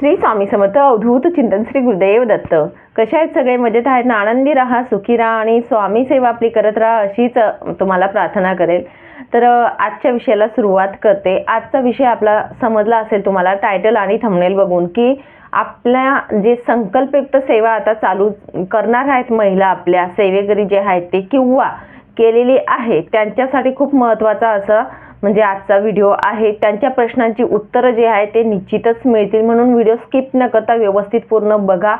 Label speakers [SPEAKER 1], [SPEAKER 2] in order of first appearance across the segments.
[SPEAKER 1] श्री स्वामी समर्थ अवधूत चिंतन श्री गुरुदेव दत्त. कशा आहेत सगळे? मजेत आहेत ना? आनंदी राहा सुखी राहा आणि स्वामी सेवा आपली करत राहा अशीच तुम्हाला प्रार्थना करेल. तर आजच्या विषयाला सुरुवात करते. आजचा विषय आपला समजला असेल तुम्हाला टायटल आणि थंबनेल बघून की आपल्या जे संकल्पयुक्त सेवा आता चालू करणार आहेत महिला आपल्या सेवेकरी जे आहेत ते किंवा केलेली आहे त्यांच्यासाठी खूप महत्त्वाचा असा म्हणजे आजचा व्हिडिओ आहे. त्यांच्या प्रश्नांची उत्तरं जे आहे ते निश्चितच मिळतील. म्हणून व्हिडिओ स्किप न करता व्यवस्थित पूर्ण बघा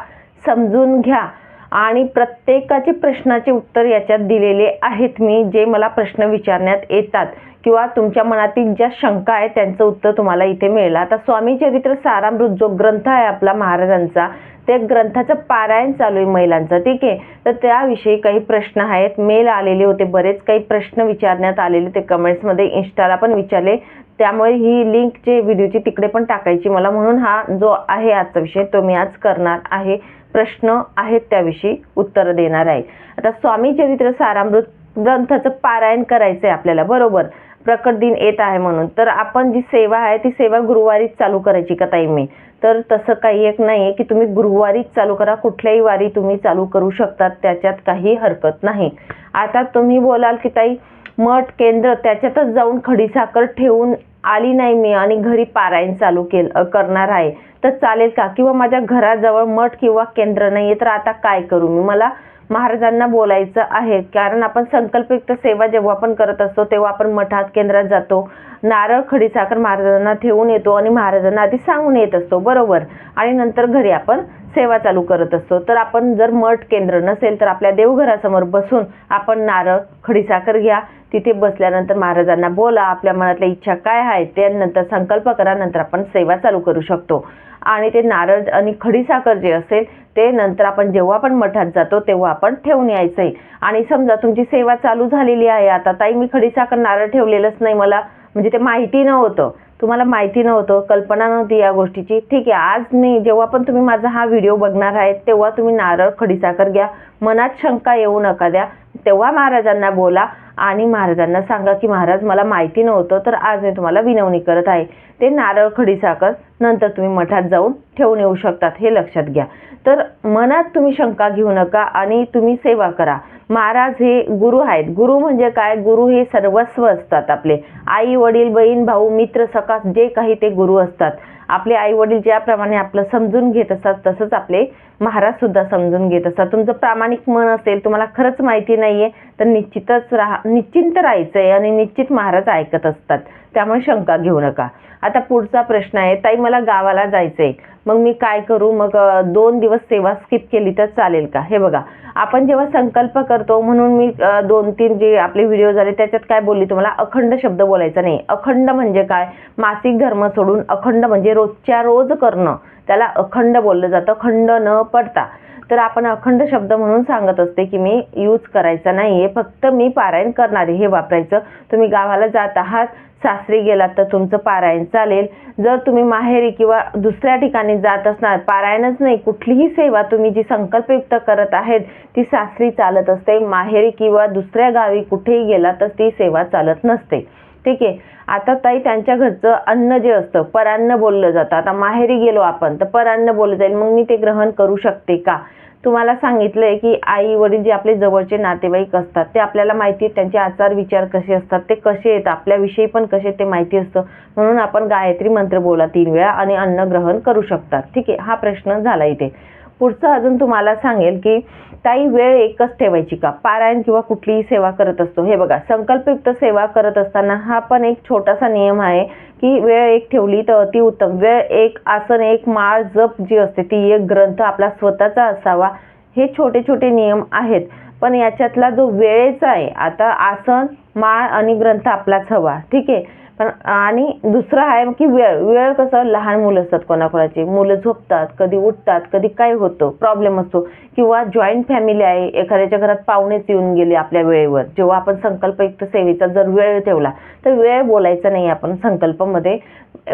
[SPEAKER 1] समजून घ्या. आणि प्रत्येकाचे प्रश्नाचे उत्तर याच्यात दिलेले आहेत मी जे मला प्रश्न विचारण्यात येतात. किंवा तुमच्या मनातील ज्या शंका आहेत त्यांचं उत्तर तुम्हाला इथे मिळेल. आता स्वामी चरित्र सारामृत जो ग्रंथ आहे आपला महाराजांचा त्या ग्रंथाचं पारायण चालू आहे महिलांचं ठीक आहे? तर त्याविषयी काही प्रश्न आहेत. मेल आलेले होते बरेच काही प्रश्न विचारण्यात आलेले ते कमेंट्समध्ये इन्स्टाला पण विचारले. त्यामुळे ही लिंक जे व्हिडिओची तिकडे पण टाकायची मला. म्हणून हा जो आहे आजचा विषय तो मी आज करणार आहे. प्रश्न आहेत त्याविषयी उत्तर देणार आहे. आता स्वामी चरित्र सारामृत ग्रंथाचं पारायण करायचं आहे आपल्याला बरोबर? प्रकट दिन येत आहे म्हणून. तर आपण जी सेवा आहे ती सेवा गुरुवारीच चालू करायची का ताई मी? तर तसं काही एक नाही आहे की तुम्ही गुरुवारीच चालू करा. कुठल्याही वारी तुम्ही चालू करू शकतात त्याच्यात काही हरकत नाही. आता तुम्ही बोलाल की ताई मठ केंद्र त्याच्यातच जाऊन खडीसाखर ठेवून आली नाही मी आणि घरी पारायण चालू केल करणार आहे. तर चालेल का? किंवा माझ्या घराजवळ मठ किंवा केंद्र नाही आहे तर आता काय करू मी? मला महाराजांना बोलायचं आहे. कारण आपण संकल्पयुक्त सेवा जेव्हा आपण करत असतो तेव्हा आपण मठात केंद्रात जातो. नारळ खडीसाखर महाराजांना ठेवून येतो आणि महाराजांना आधी सांगून येत असतो. बरोबर. आणि नंतर घरी आपण सेवा चालू करत असतो. तर आपण जर मठ केंद्र नसेल तर आपल्या देवघरासमोर बसून आपण नारळ खडीसाखर घ्या. तिथे बसल्यानंतर महाराजांना बोला आपल्या मनातल्या इच्छा काय आहे त्यानंतर संकल्प करा नंतर आपण सेवा चालू करू शकतो. आणि ते नारळ आणि खडीसाखर जे असेल ते नंतर आपण जेव्हा आपण मठात जातो तेव्हा आपण ठेवून यायचं आहे आणि समजा तुमची सेवा चालू झालेली आहे आता ताई मी खडीसाखर नारळ ठेवलेलंच नाही मला म्हणजे ते माहिती नव्हतं. तुम्हाला माहिती नव्हतं कल्पना नव्हती या गोष्टीची. ठीक आहे आज मी जेव्हा पण तुम्ही माझा हा व्हिडिओ बघणार आहे तेव्हा तुम्ही नारळ खडीसाखर घ्या. मनात शंका येऊ नका द्या. तेव्हा महाराजांना बोला. आणि महाराजांना सांगा की महाराज मला माहिती नव्हतं तर आज मी तुम्हाला विनवणी करत आहे. ते नारळ खडीसाखर नंतर तुम्ही मठात जाऊन ठेवून येऊ शकतात हे लक्षात घ्या. तर मनात तुम्ही शंका घेऊ नका आणि तुम्ही सेवा करा. महाराज हे गुरु आहेत. गुरु म्हणजे काय? गुरु हे सर्वस्व असतात आपले. आई वडील बहीण भाऊ मित्र सखा जे काही ते गुरु असतात. आपले आई वडील ज्याप्रमाणे आपलं समजून घेत असतात तसंच आपले महाराज सुद्धा समजून घेत असतात. तुमचं प्रामाणिक मन असेल तुम्हाला खरंच माहिती नाहीये तर निश्चितच राहा निश्चिंत राहायचंय आणि निश्चित महाराज ऐकत असतात. त्यामुळे शंका घेऊ नका. आता पुढचा प्रश्न आहे ताई मला गावाला जायचंय. मग मी काय करू? मग दोन दिवस सेवा स्किप केली तर चालेल का? हे बघा आपण जेव्हा संकल्प करतो म्हणून मी दोन तीन जे आपले व्हिडिओ झाले त्याच्यात काय बोलली तुम्हाला? अखंड शब्द बोलायचा नाही. अखंड म्हणजे काय? मासिक धर्म सोडून अखंड म्हणजे रोजच्या रोज करणं. त्याला अखंड बोललं जातं खंड न पडता. तर आपण अखंड शब्द म्हणून सांगत असते की मी यूज करायचा नाही आहे फक्त मी पारायण करणारे हे वापरायचं. तुम्ही गावाला जात आहात सासरी गेलात तर तुमचं पारायण चालेल. जर तुम्ही माहेरी किंवा दुसऱ्या ठिकाणी जात असणार पारायणच नाही कुठलीही सेवा तुम्ही जी संकल्पयुक्त करत आहेत ती सासरी चालत असते. माहेरी किंवा दुसऱ्या गावी कुठेही गेलात तर ती सेवा चालत नसते. ठीक आहे. आता ताई त्यांच्या घरचं अन्न जे असतं परान्न बोललं जातं. आता माहेरी गेलो आपण तर परान्न बोललं जाईल. मग मी ते ग्रहण करू शकते का? तुम्हाला सांगितलंय की आई वडील जे आपले जवळचे नातेवाईक असतात ते आपल्याला माहिती आहे त्यांचे आचार विचार कसे असतात ते कसे आहेत? आपल्याविषयी पण कसे ते माहिती असतं. म्हणून आपण गायत्री मंत्र बोला तीन वेळा आणि अन्न ग्रहण करू शकतात. ठीक आहे. हा प्रश्न झाला इथे. पुढचं अजून तुम्हाला सांगेल की ताई वेळ एकच ठेवायची का? पारायण किंवा कुठलीही सेवा करत असतो. हे बघा संकल्पयुक्त सेवा करत असताना हा पण एक छोटासा नियम आहे की वेळ एक ठेवली तर अति उत्तम. वेळ एक आसन एक माळ जप जी असते ती एक ग्रंथ आपला स्वतःचा असावा. हे छोटे छोटे नियम आहेत. पण याच्यातला जो वेळेचा आहे आता आसन माळ आणि ग्रंथ आपलाच हवा. ठीक आहे? पण आणि दुसरं आहे की वेळ वेळ कसं लहान मुलं असतात कोणाकोणाची. मुलं झोपतात कधी उठतात कधी काय होतं प्रॉब्लेम असतो. किंवा जॉईंट फॅमिली आहे एखाद्याच्या घरात पाहुणेच येऊन गेले आपल्या वेळेवर. जेव्हा आपण संकल्पयुक्त सेवेचा जर वेळ ठेवला तर वेळ बोलायचा नाही आपण संकल्पमध्ये.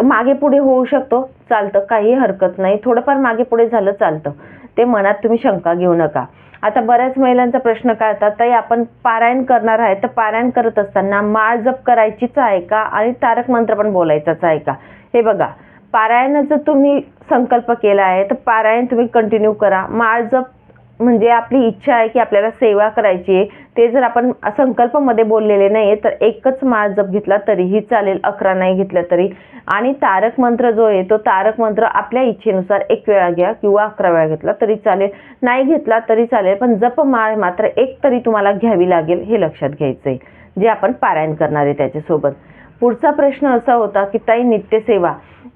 [SPEAKER 1] मागे पुढे होऊ शकतो चालतं. काही हरकत नाही. थोडंफार मागे पुढे झालं चालतं. ते मनात तुम्ही शंका घेऊ नका. आता बऱ्याच महिलांचा प्रश्न काय होता ताई आपण पारायण करणार आहे तर पारायण करत असताना माळ जप करायचीच आहे का आणि तारक मंत्र पण बोलायचाच आहे का? हे बघा पारायणाचा तुम्ही संकल्प केला आहे तर पारायण तुम्ही कंटिन्यू करा. माळ जप म्हणजे आपली इच्छा आहे की आपल्याला सेवा करायची आहे. ते जर आपण संकल्पमध्ये बोललेले नाही आहे तर एकच माळ जप घेतला तरीही चालेल अकरा नाही घेतल्या तरी. आणि तारक मंत्र जो आहे तो तारक मंत्र आपल्या इच्छेनुसार एक वेळा घ्या किंवा अकरा वेळा घेतला तरी चालेल. नाही घेतला तरी चालेल पण जप माळ मात्र एक तरी तुम्हाला घ्यावी लागेल हे लक्षात घ्यायचं आहे जे आपण पारायण करणार आहे त्याच्यासोबत. पुढचा प्रश्न असा होता की ताई नित्यसेवा.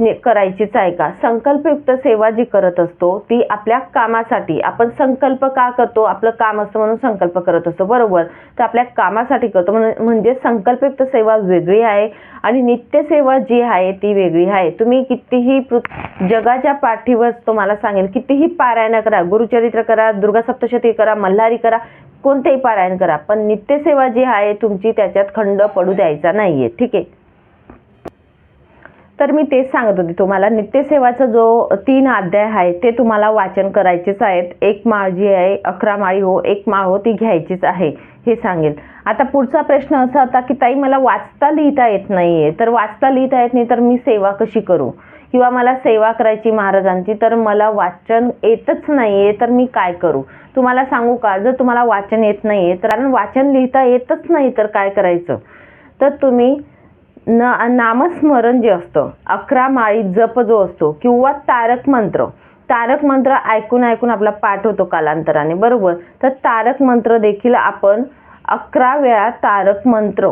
[SPEAKER 1] करायचीच आहे का? संकल्पयुक्त सेवा जी करत असतो ती आपल्या कामासाठी. आपण संकल्प का करतो? आपलं काम असतं म्हणून संकल्प करत असतो. बरोबर? तर आपल्या कामासाठी करतो. म्हणून म्हणजे संकल्पयुक्त सेवा वेगळी आहे आणि नित्यसेवा जी आहे ती वेगळी आहे. तुम्ही कितीही पृ- जगाच्या पाठीवर तुम्हाला सांगेल कितीही पारायण करा गुरुचरित्र करा दुर्गा सप्तशती करा मल्हारी करा कोणतेही पारायण करा पण नित्यसेवा जी आहे तुमची त्याच्यात खंड पडू द्यायचा नाही आहे ठीक आहे? तर मी तेच सांगत होते तुम्हाला नित्यसेवाचा जो तीन अध्याय आहे ते तुम्हाला वाचन करायचेच आहेत. एक माळ जी आहे अकरा माळी हो एक माळ हो ती घ्यायचीच आहे हे सांगेल. आता पुढचा प्रश्न असा होता की ताई मला वाचता लिहिता येत नाहीये. तर वाचता लिहिता येत नाही तर मी सेवा कशी करू? किंवा मला सेवा करायची महाराजांची तर मला वाचन येतच नाहीये तर मी काय करू? तुम्हाला सांगू का जर तुम्हाला वाचन येत नाहीये तर कारण वाचन लिहिता येतच नाही तर काय करायचं? तर तुम्ही न नामस्मरण जे असतं अकरा माळी जप जो असतो किंवा तारक मंत्र. तारक मंत्र ऐकून ऐकून आपला पाठ होतो कालांतराने बरोबर? तर तारक मंत्र देखील आपण अकरा वेळा तारक मंत्र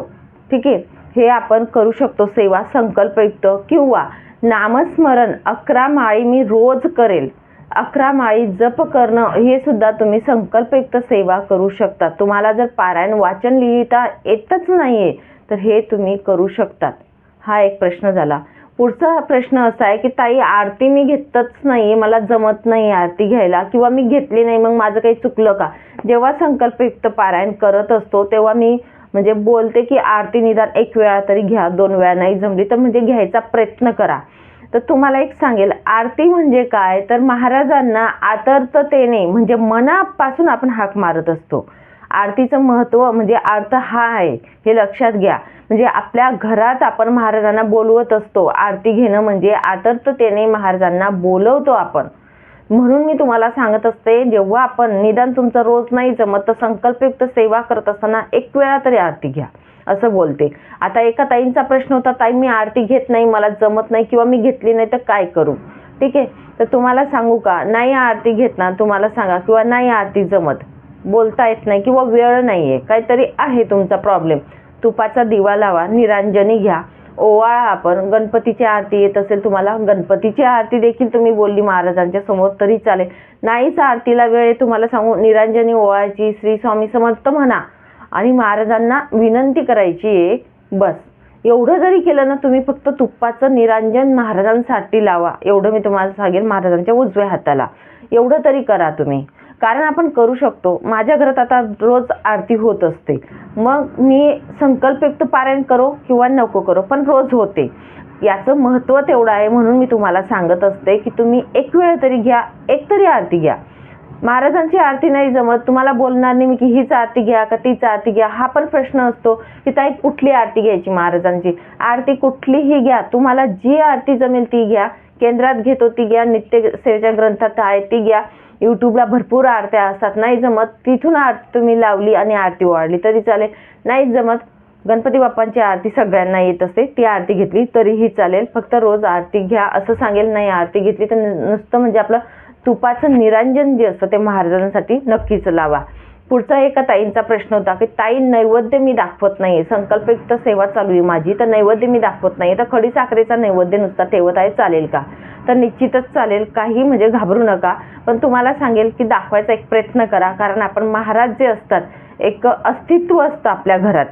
[SPEAKER 1] ठीक आहे? हे आपण करू शकतो सेवा संकल्पयुक्त किंवा नामस्मरण अकरा माळी मी रोज करेल. अकरा माळी जप करणं हे सुद्धा तुम्ही संकल्पयुक्त सेवा करू शकता. तुम्हाला जर पारायण वाचन लिहिता येतच नाही आहे तर हे तुम्ही करू शकतात. हा एक प्रश्न झाला. पुढचा प्रश्न असा आहे की ताई आरती मी घेतच नाही मला जमत नाही आरती घ्यायला किंवा मी घेतली नाही मग माझं काही चुकलं का? जेव्हा संकल्पयुक्त पारायण करत असतो तेव्हा मी म्हणजे बोलते की आरती निदान एक वेळा तरी घ्या दोन वेळा नाही जमली तर म्हणजे घ्यायचा प्रयत्न करा. तर तुम्हाला एक सांगेल आरती म्हणजे काय? तर महाराजांना आतर्थतेने म्हणजे मनापासून आपण हाक मारत असतो. आरतीचं महत्त्व म्हणजे अर्थ हा आहे हे लक्षात घ्या. म्हणजे आपल्या घरात आपण महाराजांना बोलवत असतो आरती घेणं म्हणजे आतर्थतेने महाराजांना बोलवतो आपण. म्हणून मी तुम्हाला सांगत असते जेव्हा आपण निदान तुमचं रोज नाही जमत तर संकल्पयुक्त सेवा करत असताना एक वेळा तरी आरती घ्या असं बोलते. आता एका ताईंचा प्रश्न होता ताई मी आरती घेत नाही मला जमत नाही किंवा मी घेतली नाही तर काय करू? ठीक आहे? तर तुम्हाला सांगू का नाही आरती घेत ना तुम्हाला सांगा किंवा नाही आरती जमत. बोलता येत नाही किंवा वेळ नाही आहे काहीतरी आहे तुमचा प्रॉब्लेम तुपाचा दिवा लावा निरांजनी घ्या. ओवाळा आपण. गणपतीची आरती येत असेल तुम्हाला गणपतीची आरती देखील तुम्ही बोलली महाराजांच्या समोर तरी चालेल. नाहीच आरतीला वेळ आहे तुम्हाला सांगू निरांजनी ओवाळायची श्री स्वामी समर्थ म्हणा. आणि महाराजांना विनंती करायची आहे बस. एवढं जरी केलं ना तुम्ही फक्त तुपाचं निरांजन महाराजांसाठी लावा. एवढं मी तुम्हाला सांगेन महाराजांच्या उजव्या हाताला. एवढं तरी करा तुम्ही. कारण आपण करू शकतो. माझ्या घरात आता रोज आरती होत असते. मग मी संकल्पयुक्त पारायण करो किंवा नको करो पण रोज होते. याचं महत्त्व तेवढं आहे म्हणून मी तुम्हाला सांगत असते की तुम्ही एक वेळ तरी घ्या एक तरी आरती घ्या. महाराजांची आरती नाही जमत. तुम्हाला बोलणार नाही मी की हीच आरती घ्या का तीच आरती घ्या. हा पण प्रश्न असतो की ताई कुठली आरती घ्यायची महाराजांची? आरती कुठलीही घ्या. तुम्हाला जी आरती जमेल ती घ्या. केंद्रात घेतो ती घ्या. नित्य सेवेच्या ग्रंथात आहे ती घ्या. यूट्यूबला भरपूर आरत्या असतात. नाही जमत तिथून आरती तुम्ही लावली आणि आरती वाढली तरी चालेल. नाही जमत गणपती बाप्पांची आरती सगळ्यांना येत असते ती आरती घेतली तरीही चालेल. फक्त रोज आरती घ्या असं सांगेल नाही आरती घेतली तर नुसतं म्हणजे आपलं तुपाचं निरांजन जे असतं ते महाराजांसाठी नक्कीच लावा. पुढचा एका ताईंचा प्रश्न होता की ताई नैवेद्य मी दाखवत नाही संकल्पयुक्त सेवा चालू आहे माझी तर नैवेद्य मी दाखवत नाही तर खडी साखरेचा नैवेद्य नुसता ठेवत आहे चालेल का? तर निश्चितच चालेल. काही म्हणजे घाबरू नका. पण तुम्हाला सांगेल की दाखवायचा एक प्रयत्न करा. कारण आपण महाराज जे असतात एक अस्तित्व असतं आपल्या घरात.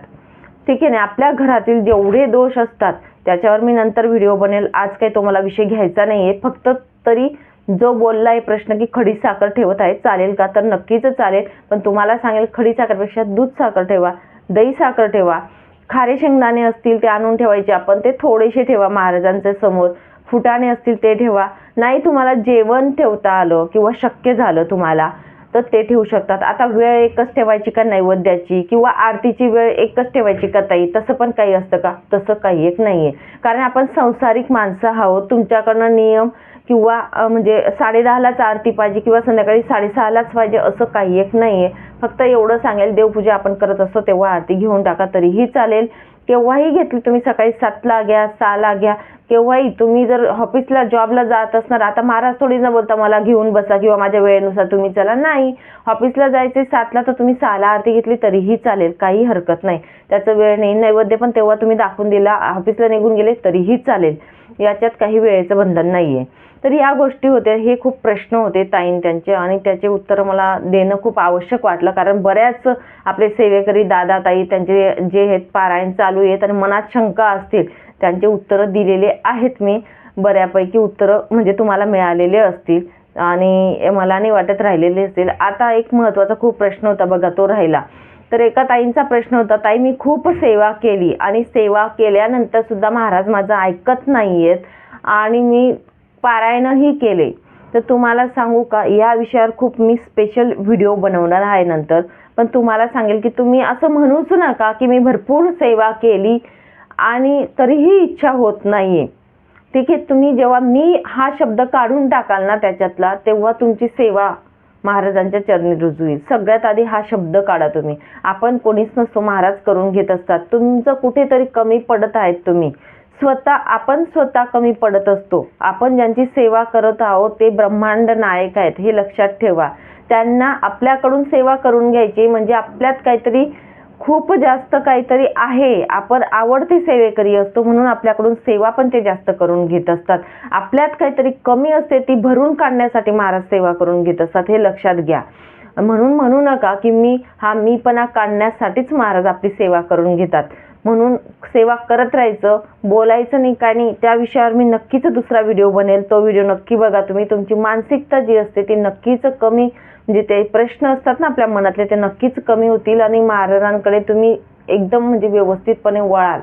[SPEAKER 1] ठीक आहे ना? आपल्या घरातील जेवढे दोष असतात त्याच्यावर मी नंतर व्हिडिओ बनेल. आज काही तुम्हाला विषय घ्यायचा नाही आहे फक्त तरी जो बोलला आहे प्रश्न की खडी साखर ठेवत आहे चालेल का? तर नक्कीच चालेल. पण तुम्हाला सांगेल खडी साखरपेक्षा दूध साखर ठेवा दही साखर ठेवा. खारे शेंगदाणे असतील ते आणून ठेवायचे आपण ते थोडेसे ठेवा महाराजांच्या समोर. फुटाणे असतील ते ठेवा. नाही तुम्हाला जेवण ठेवता आलं किंवा शक्य झालं तुम्हाला तर ते ठेवू शकतात. आता वेळ एकच ठेवायची का नैवेद्याची किंवा आरतीची वेळ एकच ठेवायची का ताई? तसं पण काही असतं का? तसं काही एक नाही आहे कारण आपण संसारिक माणसं आहोत तुमच्याकडनं नियम किंवा म्हणजे म्हणजे साडेदहालाच आरती पाहिजे किंवा संध्याकाळी साडेसहालाच पाहिजे असं काही एक नाही आहे फक्त एवढं सांगेल देवपूजा आपण करत असतो तेव्हा आरती घेऊन टाका तरीही चालेल. केव्हाही घेतली तुम्ही सकाळी सातला घ्या सहाला घ्या. केव्हाही तुम्ही जर ऑफिसला जॉबला जात असणार आता महाराज थोडी न बोलता मला घेऊन बसा किंवा माझ्या वेळेनुसार तुम्ही चला. नाही. ऑफिसला जायचे सातला तर तुम्ही सहाला आरती घेतली तरीही चालेल काही हरकत नाही. त्याचं वेळ नाही नैवेद्य पण तेव्हा तुम्ही दाखवून दिला ऑफिसला निघून गेले तरीही चालेल. याच्यात काही वेळेचं बंधन नाही आहे तर या गोष्टी होत्या हे खूप प्रश्न होते ताईन त्यांचे आणि त्याचे उत्तर मला देणं खूप आवश्यक वाटलं. कारण बऱ्याच आपले सेवेकरी दादा ताई त्यांचे जे आहेत पारायण चालू आहेत आणि मनात शंका असतील त्यांचे उत्तरं दिलेले आहेत मी. बऱ्यापैकी उत्तरं म्हणजे तुम्हाला मिळालेले असतील आणि मला नाही वाटत राहिलेले असतील आता एक महत्त्वाचा खूप प्रश्न होता बघा तो राहिला. तर एका ताईंचा प्रश्न होता ताई मी खूप सेवा केली आणि सेवा केल्यानंतर सुद्धा महाराज माझं ऐकत नाही आहेत आणि मी पारायणही केले. तर तुम्हाला सांगू का या विषयावर खूप मी स्पेशल व्हिडिओ बनवणार आहे नंतर. पण तुम्हाला सांगेल की तुम्ही असं म्हणूच नका की मी भरपूर सेवा केली आणि तरीही इच्छा होत नाही आहे ठीक आहे तुम्ही जेव्हा मी हा शब्द काढून टाकाल ना त्याच्यातला तेव्हा तुमची सेवा महाराजांच्या चरणी रुजू येईल सगळ्यात आधी हा शब्द काढा तुम्ही. आपण कोणीच नसतो महाराज करून घेत असतात. तुमचं कुठेतरी कमी पडत आहेत तुम्ही. स्वतः आपण स्वतः कमी पडत असतो. आपण ज्यांची सेवा करत आहोत ते ब्रह्मांड नायक आहेत. हे लक्षात ठेवा. त्यांना आपल्याकडून सेवा करून घ्यायची म्हणजे आपल्यात काहीतरी खूप जास्त काहीतरी आहे. आपण आवडती सेवेकरी असतो म्हणून आपल्याकडून सेवा पण ते जास्त करून घेत असतात. आपल्यात काहीतरी कमी असते ती भरून काढण्यासाठी महाराज सेवा करून घेत असतात हे लक्षात घ्या. म्हणून म्हणू नका की मी हा मीपणा काढण्यासाठीच महाराज आपली सेवा करून घेतात. म्हणून सेवा करत राहायचं बोलायचं नाही काय नाही त्या विषयावर मी नक्कीच दुसरा व्हिडिओ बनेल. तो व्हिडिओ नक्की बघा तुम्ही. तुमची मानसिकता जी असते ती नक्कीच कमी जे ते प्रश्न असतात ना आपल्या मनातले ते नक्कीच कमी होतील आणि महाराजांकडे तुम्ही एकदम म्हणजे व्यवस्थितपणे वळाल.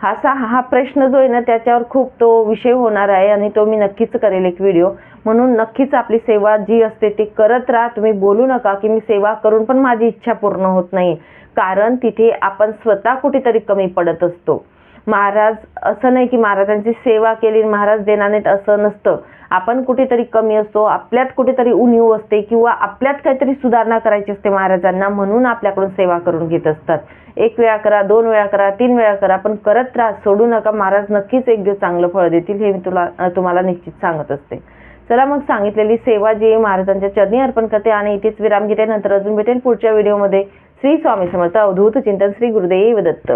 [SPEAKER 1] असा हा प्रश्न जो आहे ना त्याच्यावर खूप तो विषय होणार आहे आणि तो मी नक्कीच करेल एक व्हिडिओ. म्हणून नक्कीच आपली सेवा जी असते ती करत राहा. तुम्ही बोलू नका की मी सेवा करून पण माझी इच्छा पूर्ण होत नाही कारण तिथे आपण स्वतः कुठेतरी कमी पडत असतो. महाराज असं नाही की महाराजांची सेवा केली महाराज देणार नाहीत असं नसतं. आपण कुठेतरी कमी असतो आपल्यात कुठेतरी उणीव असते किंवा आपल्यात काहीतरी सुधारणा करायची असते महाराजांना म्हणून आपल्याकडून सेवा करून घेत असतात. एक वेळा करा दोन वेळा करा तीन वेळा करा पण करत राहा सोडू नका. महाराज नक्कीच एक दिवस चांगलं फळ देतील हे मी तुला तुम्हाला निश्चित सांगत असते. चला मग सांगितलेली सेवा जी महाराजांच्या चरणी अर्पण करते आणि इथेच विराम घेते. नंतर अजून भेटेल पुढच्या व्हिडिओमध्ये. श्री स्वामी समर्थ अवधूत चिंतन श्री गुरुदेव दत्त.